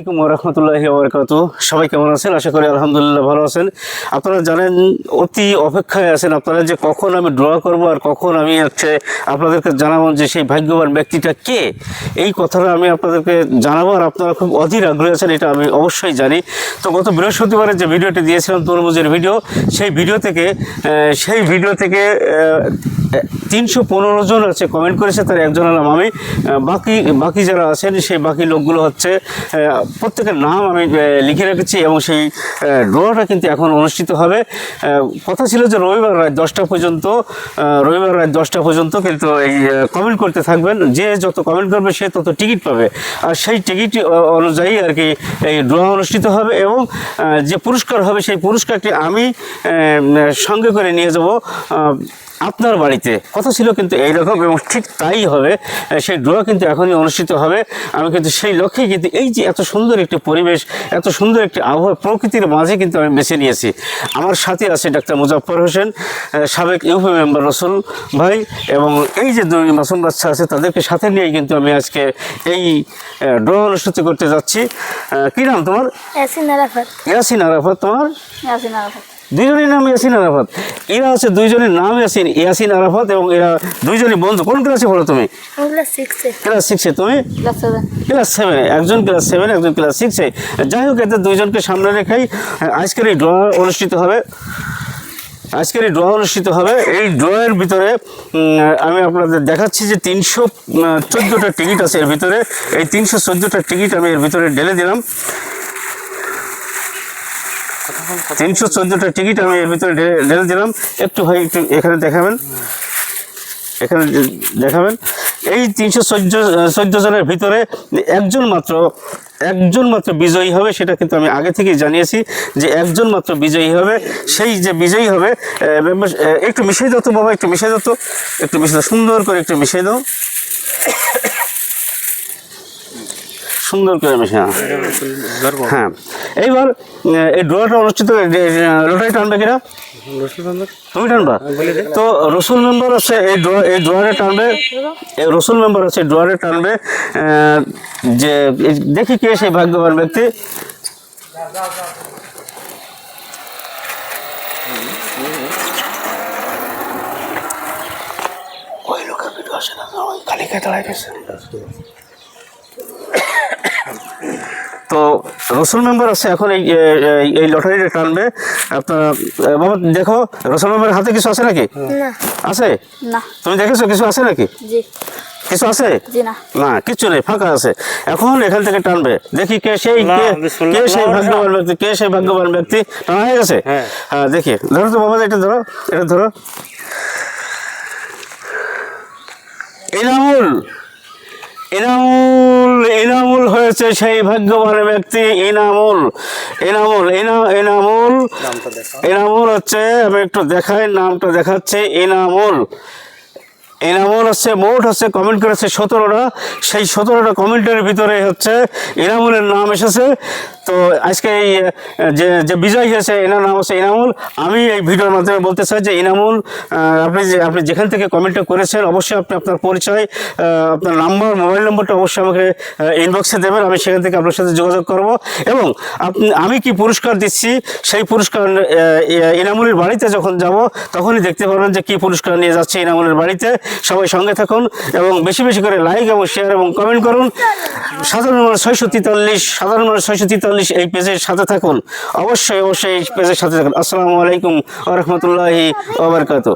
আসসালামাইকুম রহমতুল্লাহি ওবরকাতু সবাই কেমন আছেন? আশা করি আলহামদুলিল্লাহ ভালো আছেন। আপনারা জানেন, অতি অপেক্ষায় আছেন আপনারা যে কখন আমি ড্র করব আর কখন আমি হচ্ছে আপনাদেরকে জানাব যে সেই ভাগ্যবান ব্যক্তিটা কে? এই কথাটা আমি আপনাদেরকে জানাব আর আপনারা খুব অধীর আগ্রহী আছেন, এটা আমি অবশ্যই জানি। তো গত বৃহস্পতিবারে যে ভিডিওটি দিয়েছিলাম, তরমুজের ভিডিও, সেই ভিডিও থেকে সেই ভিডিও থেকে তিনশো পনেরো জন আছে কমেন্ট করেছে, তার একজন হলাম আমি। বাকি বাকি যারা আছেন, সেই বাকি লোকগুলো হচ্ছে প্রত্যেকের নাম আমি লিখে রেখেছি এবং সেই ড্রটা কিন্তু এখন অনুষ্ঠিত হবে। কথা ছিল যে রবিবার রাত দশটা পর্যন্ত রবিবার রাত দশটা পর্যন্ত কিন্তু এই কমেন্ট করতে থাকবেন। যে যত কমেন্ট করবে, সে তত টিকিট পাবে। আর সেই টিকিট অনুযায়ী আর কি এই ড্র অনুষ্ঠিত হবে এবং যে পুরস্কার হবে, সেই পুরস্কারটি আমি সঙ্গে করে নিয়ে যাব। আপনার বাড়িতে। কথা ছিল কিন্তু এইরকম এবং ঠিক তাই হবে। সেই ড্র কিন্তু এখনই অনুষ্ঠিত হবে। আমি কিন্তু সেই লক্ষ্যে কিন্তু এই যে এত সুন্দর একটি পরিবেশ এত সুন্দর একটি আবহাওয়া প্রকৃতির মাঝে কিন্তু আমি বেছে নিয়েছি। আমার সাথে আছে ডাক্তার মুজাফর হোসেন সাবেক ইউপি মেম্বার রসুল ভাই এবং এই যে দুই মাসুম বাচ্চা আছে তাদেরকে সাথে নিয়েই কিন্তু আমি আজকে এই ড্র অনুষ্ঠিত করতে যাচ্ছি। কি নাম তোমার? ইয়াসিন আরাফাত। ইয়াসিন আরাফাত তোমার? ইয়াসিন আরাফাত। দুইজনের নাম ইয়াসিন আরাফাত। এরা হচ্ছে দুইজনের নাম ইয়াসিন ইয়াসিন আরাফাত এবং এরা দুইজনই বন্ধু। কোন ক্লাসে পড়ো তুমি? ক্লাস সিক্সে তুমি? ক্লাস সেভেন সেভেনে একজন ক্লাস সেভেন একজন ক্লাস সিক্সে যাই হোক এদের দুইজনকে সামনে রেখেই আজকের এই ড্র অনুষ্ঠিত হবে। আজকের এই ড্র অনুষ্ঠিত হবে। এই ড্রয়ের ভিতরে আমি আপনাদের দেখাচ্ছি যে তিনশো চোদ্দোটা টিকিট আছে এর ভিতরে। এই তিনশো চোদ্দোটা টিকিট আমি এর ভিতরে ঢেলে দিলাম। তিনশো চোদ্দোটা টিকিট আমি এর ভিতরে ঢেলে- দিলাম। একটু ভাই একটু এখানে দেখাবেন। এখানে দেখাবেন। এই তিনশো চোদ্দ চোদ্দ জনের ভিতরে একজন মাত্র একজন মাত্র বিজয়ী হবে সেটা কিন্তু আমি আগে থেকেই জানিয়েছি যে একজন মাত্র বিজয়ী হবে। সেই যে বিজয়ী হবে একটু মিশিয়ে দাও তো বাবা, একটু মিশিয়ে দাও তো। একটু মিশিয়ে দাও, সুন্দর করে একটু মিশিয়ে দাও। সুন্দর করে মিশিয়ে দাও। হ্যাঁ। এইবার এই ড্রটা অনুষ্ঠিত লোটাই টানবে কিনা তুমি টানবা? তো রসুল মেম্বার আছে এই এই ড্রয়ারে টানবে এই রসুল মেম্বার আছে ড্রয়ারে টানবে যে দেখি কে সেই ভাগ্যবান ব্যক্তি। ওই লোকের ভিডিও আসে না? ওই দাঁড়ায় গেছে। তো রসুল মেম্বার আছে এখন এই এই- লটারিটা টানবে। আপনার বাবা দেখো রসুল মেম্বারের হাতে কিছু আছে নাকি? না। আছে? না। তুমি দেখেছ কিছু আছে নাকি? জি। কিছু আছে? জি না। না কিচ্ছু নেই ফাঁকা আছে। এখন এখান থেকে টানবে। দেখি কে সেই কে- কে সেই ভাগ্যবান ব্যক্তি কে সেই ভাগ্যবান ব্যক্তি? টানা হয়ে গেছে? হ্যাঁ। দেখি। ধরো তো বাবা এটা ধরো এটা ধরো। ইনামুল ইনামুল ইনামুল হয়েছে সেই ভাগ্যবান ব্যক্তি এনামুল। এনামুল এনামুল। এনামুল হচ্ছে আমি একটু দেখাই নামটা দেখাচ্ছে। এনামুল। এনামুল হচ্ছে মোট হচ্ছে কমেন্ট করেছে সতেরোটা। সেই সতেরোটা কমেন্টের ভিতরে হচ্ছে এনামুলের নাম এসেছে। তো আজকে এই যে যে বিজয় হয়েছে এনার নাম হচ্ছে এনামুল। আমি এই ভিডিওর মাধ্যমে বলতে চাই যে এনামুল আহ, আপনি যে আপনি যেখান থেকে কমেন্টটা করেছেন অবশ্যই আপনি আপনার পরিচয় আপনার নাম্বার মোবাইল নম্বরটা অবশ্যই আমাকে ইনবক্সে দেবেন আমি সেখান থেকে আপনার সাথে যোগাযোগ করব। এবং আপনি আমি কি পুরস্কার দিচ্ছি? সেই পুরস্কার আহ, এনামুলের বাড়িতে যখন যাব তখনই দেখতে পারবেন যে কি পুরস্কার নিয়ে যাচ্ছে এনামুলের বাড়িতে। সবাই সঙ্গে থাকুন এবং বেশি বেশি করে লাইক এবং শেয়ার এবং কমেন্ট করুন। সাধারণ মানুষ ছয়শো তেতাল্লিশ সাধারণ মানুষ ছয়শো তেতাল্লিশ। এই পেজের সাথে থাকুন। অবশ্যই অবশ্যই এই পেজের সাথে থাকুন। আসসালামু আলাইকুম রহমতুল্লাহি ওবরকাত